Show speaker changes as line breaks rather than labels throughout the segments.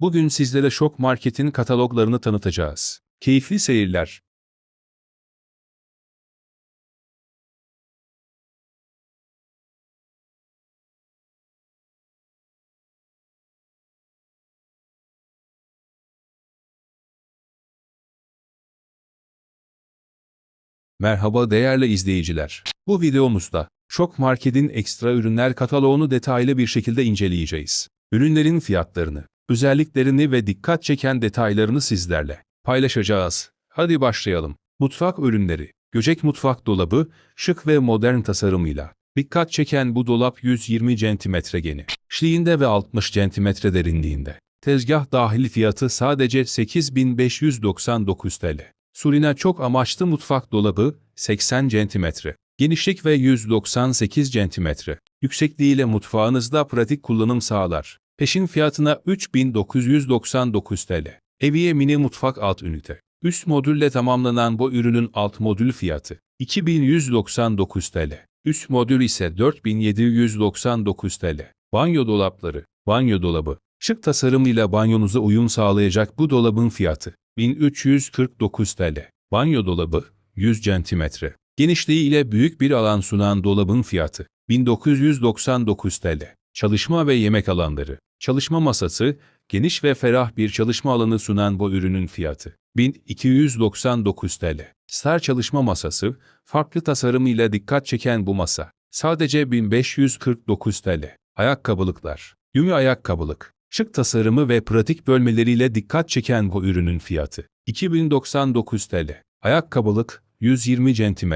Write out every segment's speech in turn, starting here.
Bugün sizlere Şok Market'in kataloglarını tanıtacağız. Keyifli seyirler. Merhaba değerli izleyiciler. Bu videomuzda Şok Market'in ekstra ürünler kataloğunu detaylı bir şekilde inceleyeceğiz. Ürünlerin fiyatlarını, özelliklerini ve dikkat çeken detaylarını sizlerle paylaşacağız. Hadi başlayalım. Mutfak ürünleri, Göcek mutfak dolabı, şık ve modern tasarımıyla. Dikkat çeken bu dolap 120 cm geni, şliğinde ve 60 cm derinliğinde. Tezgah dahil fiyatı sadece 8599 TL. Surina çok amaçlı mutfak dolabı 80 cm. Genişlik ve 198 cm. Yüksekliğiyle mutfağınızda pratik kullanım sağlar. Peşin fiyatına 3999 TL. Eviye mini mutfak alt ünite. Üst modülle tamamlanan bu ürünün alt modül fiyatı 2199 TL. Üst modül ise 4799 TL. Banyo dolapları, banyo dolabı. Şık tasarımıyla banyonuza uyum sağlayacak bu dolabın fiyatı 1349 TL. Banyo dolabı 100 cm. Genişliği ile büyük bir alan sunan dolabın fiyatı 1999 TL. Çalışma ve yemek alanları. Çalışma masası, geniş ve ferah bir çalışma alanı sunan bu ürünün fiyatı 1299 TL. Star çalışma masası, farklı tasarımıyla dikkat çeken bu masa sadece 1549 TL. Ayakkabılıklar. Yumi ayakkabılık. Şık tasarımı ve pratik bölmeleriyle dikkat çeken bu ürünün fiyatı 2099 TL. Ayakkabılık 120 cm.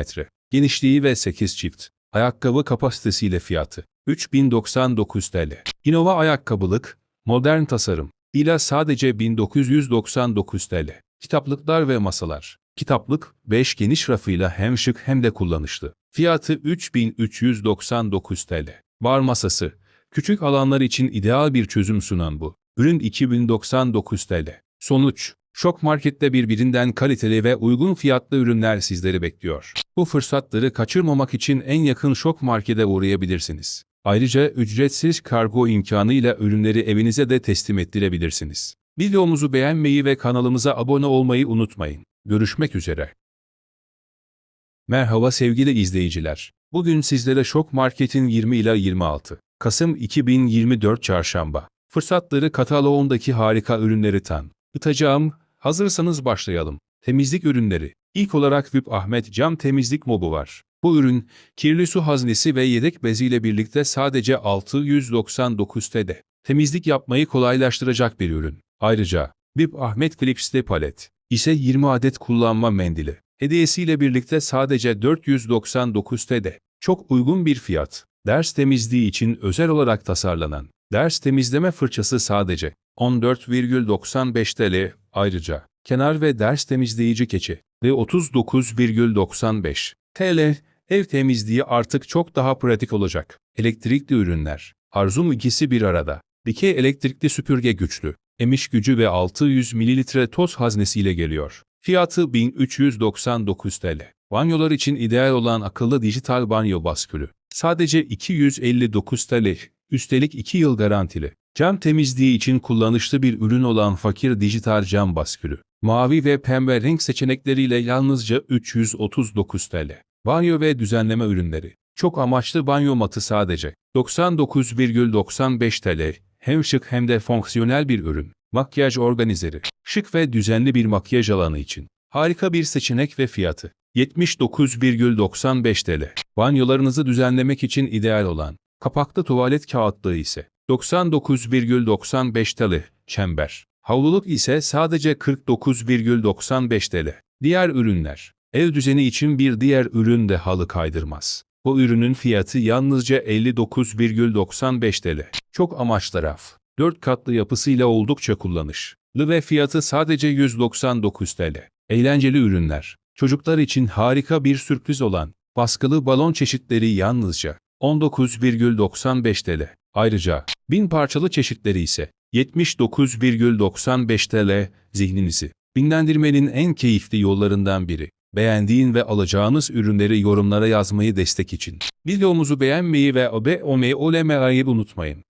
Genişliği ve 8 çift. Ayakkabı kapasitesiyle fiyatı 3099 TL. Innova ayakkabılık, modern tasarım ile sadece 1999 TL. Kitaplıklar ve masalar. Kitaplık 5 geniş rafıyla hem şık hem de kullanışlı. Fiyatı 3399 TL. Bar masası. Küçük alanlar için ideal bir çözüm sunan bu. Ürün 2099 TL. Sonuç Şok Market'te birbirinden kaliteli ve uygun fiyatlı ürünler sizleri bekliyor. Bu fırsatları kaçırmamak için en yakın Şok Market'e uğrayabilirsiniz. Ayrıca ücretsiz kargo imkanı ile ürünleri evinize de teslim ettirebilirsiniz. Videomuzu beğenmeyi ve kanalımıza abone olmayı unutmayın. Görüşmek üzere. Merhaba sevgili izleyiciler. Bugün sizlere Şok Market'in 20 ila 26 Kasım 2024 Çarşamba fırsatları kataloğundaki harika ürünleri tan. Itacağım, hazırsanız başlayalım. Temizlik ürünleri. İlk olarak VIP Ahmet Cam Temizlik Mobu var. Bu ürün, kirli su haznesi ve yedek beziyle birlikte sadece 699 TL. Temizlik yapmayı kolaylaştıracak bir ürün. Ayrıca, VIP Ahmet Klips'li palet ise 20 adet kullanma mendili. Hediyesiyle birlikte sadece 499 TL. Çok uygun bir fiyat. Ders temizliği için özel olarak tasarlanan ders temizleme fırçası sadece 14,95 TL. Ayrıca kenar ve ders temizleyici keçi ve 39,95 TL. Ev temizliği artık çok daha pratik olacak. Elektrikli ürünler. Arzum ikisi bir arada. Dikey elektrikli süpürge güçlü. Emiş gücü ve 600 ml toz haznesiyle geliyor. Fiyatı 1399 TL. Banyolar için ideal olan akıllı dijital banyo baskülü. Sadece 259 TL. Üstelik 2 yıl garantili. Cam temizliği için kullanışlı bir ürün olan fakir dijital cam baskülü. Mavi ve pembe renk seçenekleriyle yalnızca 339 TL. Banyo ve düzenleme ürünleri. Çok amaçlı banyo matı sadece 99,95 TL. Hem şık hem de fonksiyonel bir ürün. Makyaj organizeri. Şık ve düzenli bir makyaj alanı için. Harika bir seçenek ve fiyatı. 79,95 TL. Banyolarınızı düzenlemek için ideal olan. Kapaklı tuvalet kağıtlığı ise 99,95 TL. Çember. Havluluk ise sadece 49,95 TL. Diğer ürünler. Ev düzeni için bir diğer ürün de halı kaydırmaz. Bu ürünün fiyatı yalnızca 59,95 TL. Çok amaçlı raf. 4 katlı yapısıyla oldukça kullanışlı ve fiyatı sadece 199 TL. Eğlenceli ürünler. Çocuklar için harika bir sürpriz olan baskılı balon çeşitleri yalnızca 19,95 TL. Ayrıca bin parçalı çeşitleri ise 79,95 TL zihninizi binlendirmenin en keyifli yollarından biri. Beğendiğin ve alacağınız ürünleri yorumlara yazmayı destek için. Videomuzu beğenmeyi ve abone olmayı unutmayın.